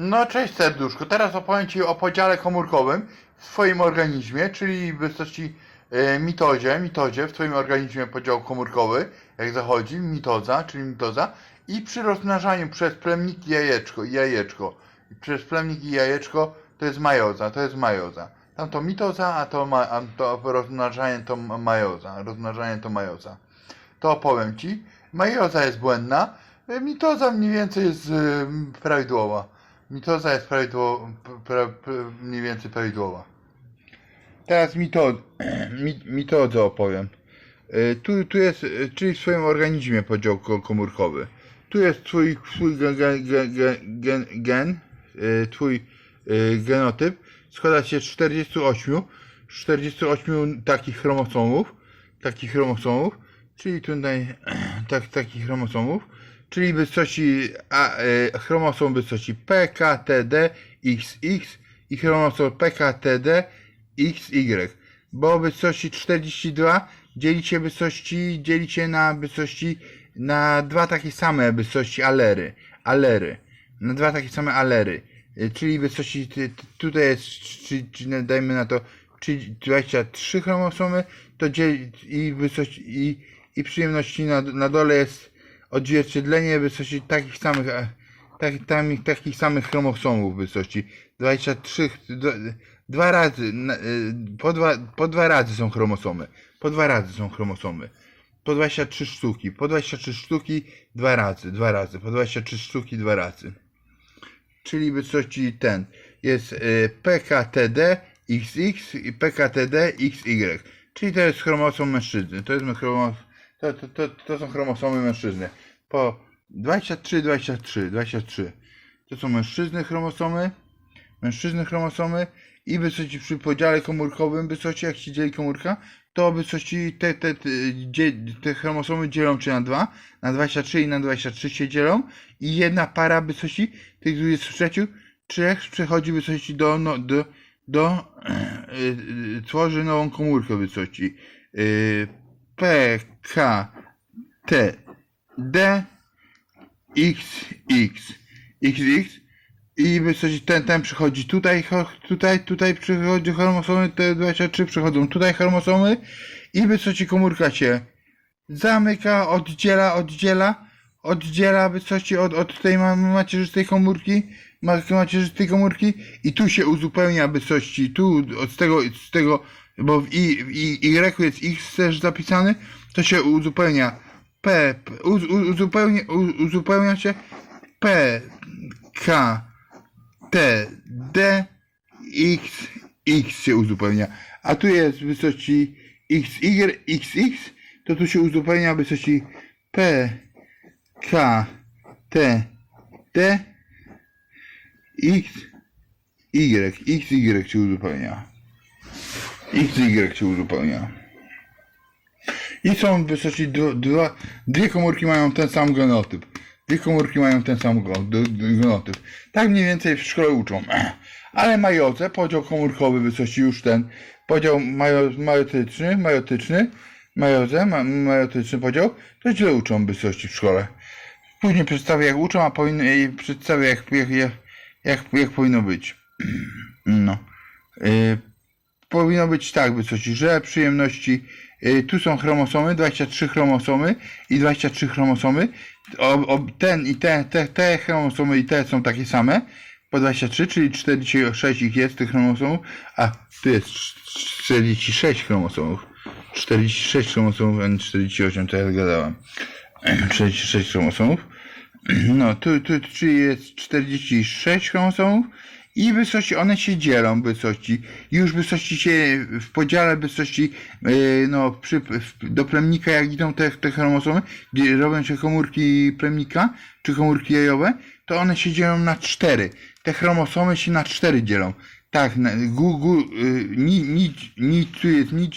No cześć serduszko, teraz opowiem Ci o podziale komórkowym w Twoim organizmie, czyli w wysokości e, mitozie, mitozie w Twoim organizmie podział komórkowy, jak zachodzi, mitoza, czyli mitoza i przy rozmnażaniu przez jajeczko i jajeczko. I przez plemnik i jajeczko to jest majoza, to jest majoza. Tam to mitoza, a to, ma, a to rozmnażanie to majoza, rozmnażanie to majoza. To opowiem Ci. Majoza jest błędna, e, mitoza mniej więcej jest e, prawidłowa. Mitoza jest prawidłowa, pra, pra, mniej więcej prawidłowa. Teraz mito, mi, mitozę opowiem. Y, Tu, tu jest, y, czyli w swoim organizmie podział ko- komórkowy. Tu jest twój, twój gen, gen, gen, gen, y, twój genotyp. Składa się z 48, 48 takich chromosomów, takich chromosomów, czyli tutaj tak, takich chromosomów, czyli wysokości a, y, chromosom wysokości PKTD XX i chromosom PKTD XY, bo wysokości 42 dzielicie wysokości, dzielicie na wysokości na dwa takie same wysokości alery, alery, na dwa takie same alery, Y, czyli wysokości, tutaj jest, czy, czy, dajmy na to, czy 23 chromosomy, to dzieli, i wysokości, i, i przyjemności na, na dole jest odzwierciedlenie wysokości takich samych, e, tak, tam, takich samych chromosomów wysokości. 23, dwa, dwa razy, y, po dwa, po dwa razy są chromosomy. Po dwa razy są chromosomy. Po 23 sztuki. Po 23 sztuki dwa razy, dwa razy. Po 23 sztuki dwa razy. Czyli wysokości ten jest y, PKTD XX i PKTD XY. Czyli to jest chromosom mężczyzny. To jest chromosom, to, to, to, to są chromosomy mężczyzny. Po 23, 23, 23. To są mężczyzny chromosomy, mężczyzny chromosomy i wysokości przy podziale komórkowym, wysokości jak się dzieli komórka, to wysokości te, te, te, te chromosomy dzielą się na 2, na 23 i na 23 się dzielą i jedna para wysokości tych 23 trzech przechodzi wysokości do, no, do, do yy, yy, tworzy nową komórkę wysokości yy, P, K, T, D, X, X, XX i wysokość ten, ten przychodzi tutaj, tutaj, tutaj przychodzi chromosomy, te 23 przychodzą tutaj chromosomy. I wysokość komórka się zamyka, oddziela, oddziela, oddziela wysokości od, od tej ma- macierzystej komórki, ma- macierzystej komórki. I tu się uzupełnia wysokości, tu od tego, z tego, bo w i, w i, y jest x też zapisany, to się uzupełnia p, uz, uzupełnia, uzupełnia się p, k, t, d, x, x się uzupełnia, a tu jest wysokości x, y, x, x, to tu się uzupełnia wysokości p, k, t, d, x, y, x, y się uzupełnia. X, y się uzupełnia. I są w wysokości dwa, dwie komórki mają ten sam genotyp. Dwie komórki mają ten sam genotyp. Tak mniej więcej w szkole uczą. Ale majodze, podział komórkowy wysokości już ten, podział majo, majotyczny, majotyczny, majodze, ma, majotyczny podział, to źle uczą wysokości w szkole. Później przedstawię jak uczą, a powinno, przedstawię jak, jak, jak, jak, jak powinno być. No. Y, powinno być tak wysokości, że przyjemności y, tu są chromosomy, 23 chromosomy i 23 chromosomy. Ten i te, te, te chromosomy i te są takie same po 23, czyli 46 ich jest tych chromosomów, a tu jest 46 chromosomów. 46 chromosomów, a nie 48, to ja zgadałem. 46 chromosomów. No, tu, tu, czyli jest 46 chromosomów i wysokości, one się dzielą wysokości. Już wysokości się w podziale wysokości, yy, no, przy, do plemnika, jak idą te, te chromosomy, gdzie robią się komórki plemnika, czy komórki jajowe, to one się dzielą na 4. Te chromosomy się na 4 dzielą. Tak, na, gu, gu, yy, ni, ni, ni, tu jest nic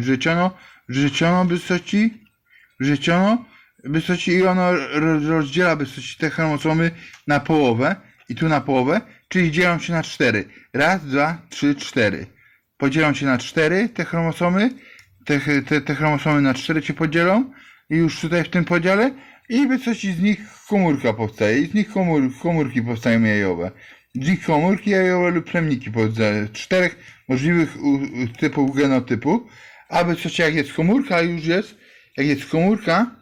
rzeciono, rzeciono wysokości, rzeciono, wysokości i ono ro- rozdziela wysokości te chromosomy na połowę i tu na połowę, czyli dzielą się na cztery. Raz, dwa, trzy, cztery. Podzielą się na cztery te chromosomy, te, te, te chromosomy na cztery się podzielą i już tutaj w tym podziale i wysokości z nich komórka powstaje i z nich komór, komórki powstają jajowe. dźwig komórki jajowe lub plemniki z czterech możliwych typów genotypu, aby coś jak jest komórka już jest, jak jest komórka,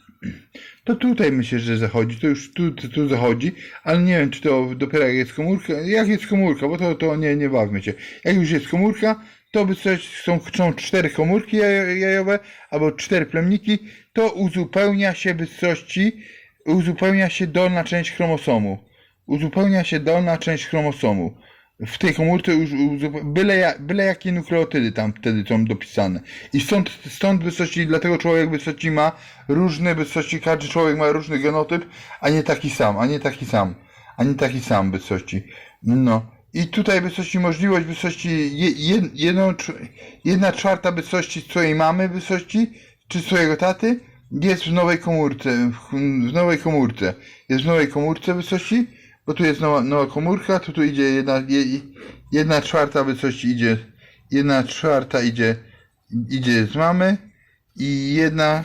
to tutaj myślę, że zachodzi, to już tu, tu, tu zachodzi, ale nie wiem, czy to dopiero jak jest komórka, jak jest komórka, bo to, to nie, nie bawmy się. Jak już jest komórka, to by coś, są, są cztery komórki jaj- jajowe, albo cztery plemniki, to uzupełnia się wysości, uzupełnia się dolna część chromosomu. Uzupełnia się dolna część chromosomu. W tej komórce już byle, byle jakie nukleotydy tam wtedy są dopisane. I stąd, stąd wysości, dlatego człowiek wysoci ma różne wysości, każdy człowiek ma różny genotyp, a nie taki sam, a nie taki sam, a nie taki sam wysości. No. I tutaj wysości możliwość wysości je, jed, jedną, jedna czwarta wysości swojej mamy wysości, czy swojego taty, jest w nowej komórce, w, w nowej komórce. Jest w nowej komórce wysości, bo tu jest nowa, nowa komórka, to tu idzie jedna, je, jedna czwarta wysości idzie, jedna czwarta idzie, idzie z mamy i jedna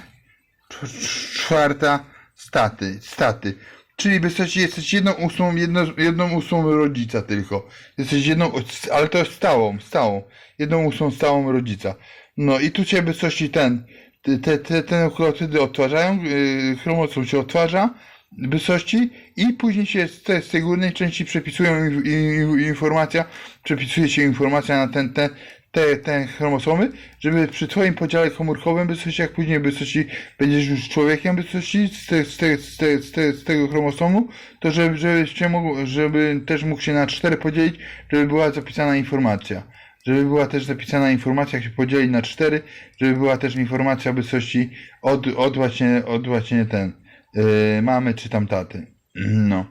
cz- czwarta staty, staty. Czyli wysoci jesteś jedną ósmą, jedno, jedną ósmą rodzica tylko. Jesteś jedną, ale to jest stałą, stałą. Jedną ósmą stałą rodzica. No i tu cię wysoci ten, te, te, te, te nukleotydy odtwarzają, yy, chromosom się odtwarza, wysości i później się z, te, z tej górnej części przepisują in, in, informacja, przepisuje się informacja na ten, ten, te, te chromosomy, żeby przy twoim podziale komórkowym wysości, jak później wysości będziesz już człowiekiem wysości z, te, z, te, z, te, z, te, z tego chromosomu, to żeby, żeby, się mógł, żeby też mógł się na cztery podzielić, żeby była zapisana informacja. Żeby była też zapisana informacja, jak się podzieli na cztery, żeby była też informacja wysości od, od właśnie, od właśnie ten, yy, mamy czy tam taty. No.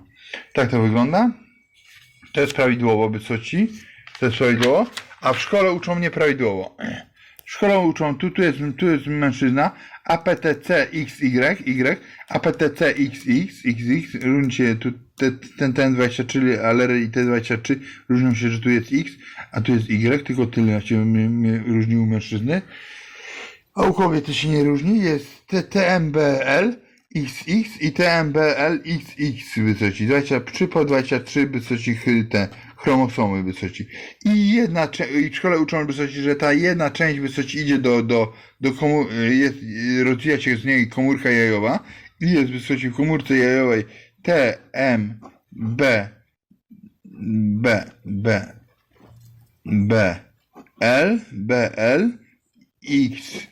Tak to wygląda. To jest prawidłowo wysoci. To jest prawidłowo. A w szkole uczą mnie prawidłowo. W szkole uczą, tu, tu, jest, tu jest mężczyzna, APTC XY, Y, APTC XX, różni się tu, te, ten, ten 23, alery i te 23 różnią się, że tu jest X, a tu jest Y, tylko tyle się różni mężczyzny. A u kobiety się nie różni, jest TMBL XX i TMBL XX wysoci, 23 po 23 wysoci te chromosomy wysoci. I jedna i w szkole uczą wysoci, że ta jedna część wysoci idzie do, do, do komu- jest, rozwija się z niej komórka jajowa i jest wysoci w komórce jajowej TMB B, B, B, L, BL, X,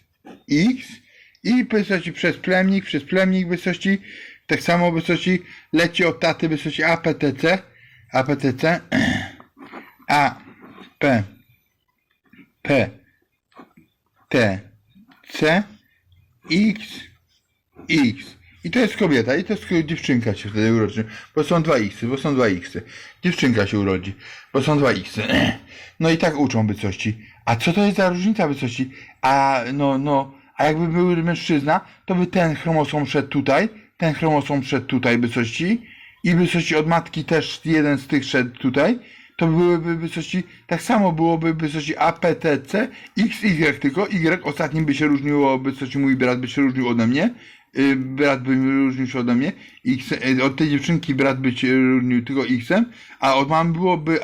X i wysokości przez plemnik, przez plemnik wysokości, tak samo wysokości leci od taty wysokości APTC, APTC, A, P, P, T, C, X, X. I to jest kobieta, i to jest dziewczynka się wtedy urodzi, bo są dwa X, bo są dwa X. Dziewczynka się urodzi, bo są dwa X. No i tak uczą wysości. A co to jest za różnica wysości? A no, no, a jakby był mężczyzna, to by ten chromosom szedł tutaj, ten chromosom szedł tutaj wysości i wysości od matki też jeden z tych szedł tutaj, to byłyby wysości, tak samo byłoby wysości APTC, XY, tylko Y ostatnim by się różniło, wysości mój brat by się różnił ode mnie, y, brat by różnił się ode mnie, X, y, od tej dziewczynki brat by się różnił tylko X-em, a od mamy byłoby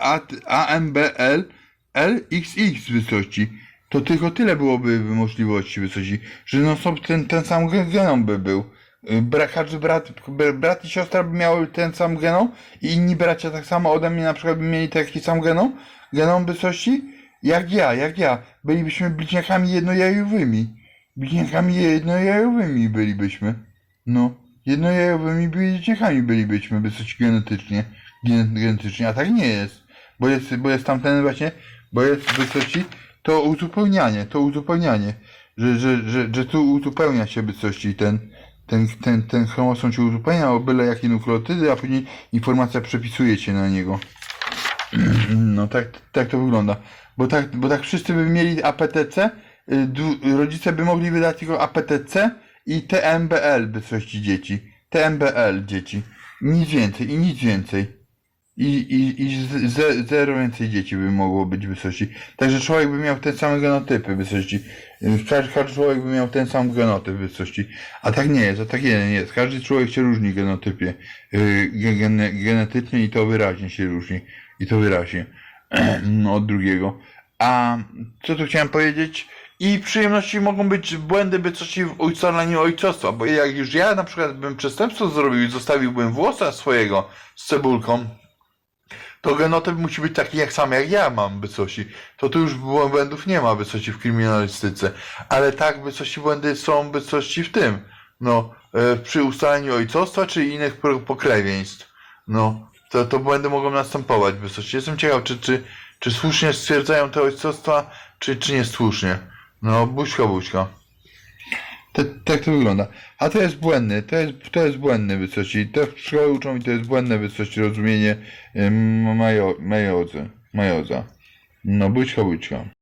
AMBL, LXX wysości. To tylko tyle byłoby możliwości wysości, że no sobie ten, ten sam gen- genom by był. Y, brat, br- brat i siostra by miały ten sam genom i inni bracia tak samo ode mnie na przykład by mieli taki sam genom, genom wysości, jak ja, jak ja. Bylibyśmy bliźniakami jednojajowymi. Bliźniakami jednojajowymi bylibyśmy. No, jednojajowymi bliźniakami bylibyśmy wysoci genetycznie, gen, genetycznie, a tak nie jest. Bo jest, bo jest tamten właśnie, bo jest wysoci, to uzupełnianie, to uzupełnianie, że, że, że, że tu uzupełnia się wysości ten, ten, ten, ten chromosom się uzupełnia o byle jakie nukleotydy, a później informacja przepisuje się na niego. No tak, tak to wygląda. Bo tak, bo tak wszyscy by mieli APTC, y, rodzice by mogli wydać tylko APTC i TMBL wysości dzieci. TMBL dzieci. Nic więcej i nic więcej. I, i, i ze, zero więcej dzieci by mogło być w wysokości. Także człowiek by miał te same genotypy w wysokości. Każdy, człowiek by miał ten sam genotyp w wysokości. A tak nie jest, a tak nie jest. Każdy człowiek się różni genotypie. Ge- gene, genetycznie i to wyraźnie się różni. I to wyraźnie. Od drugiego. A co tu chciałem powiedzieć? I przyjemności mogą być błędy wysokości w ustalaniu ojcostwa, bo jak już ja na przykład bym przestępstwo zrobił i zostawiłbym włosa swojego z cebulką, to genotyp musi być taki jak sam jak ja mam wysokości. To tu już błędów nie ma wysokości w kryminalistyce. Ale tak wysokości błędy są wysokości w tym. No, e, przy ustalaniu ojcostwa czy innych pokrewieństw. No, to, to błędy mogą następować wysokości. Jestem ciekaw, czy, czy, czy słusznie stwierdzają te ojcostwa, czy, czy niesłusznie. No, buźka, buźka. Tak, to wygląda. A to jest błędny, to jest, to jest błędny wysokości. To w szkole uczą i to jest błędne wysokości rozumienie majo, majodzy, majoza. No, buźka, buźka.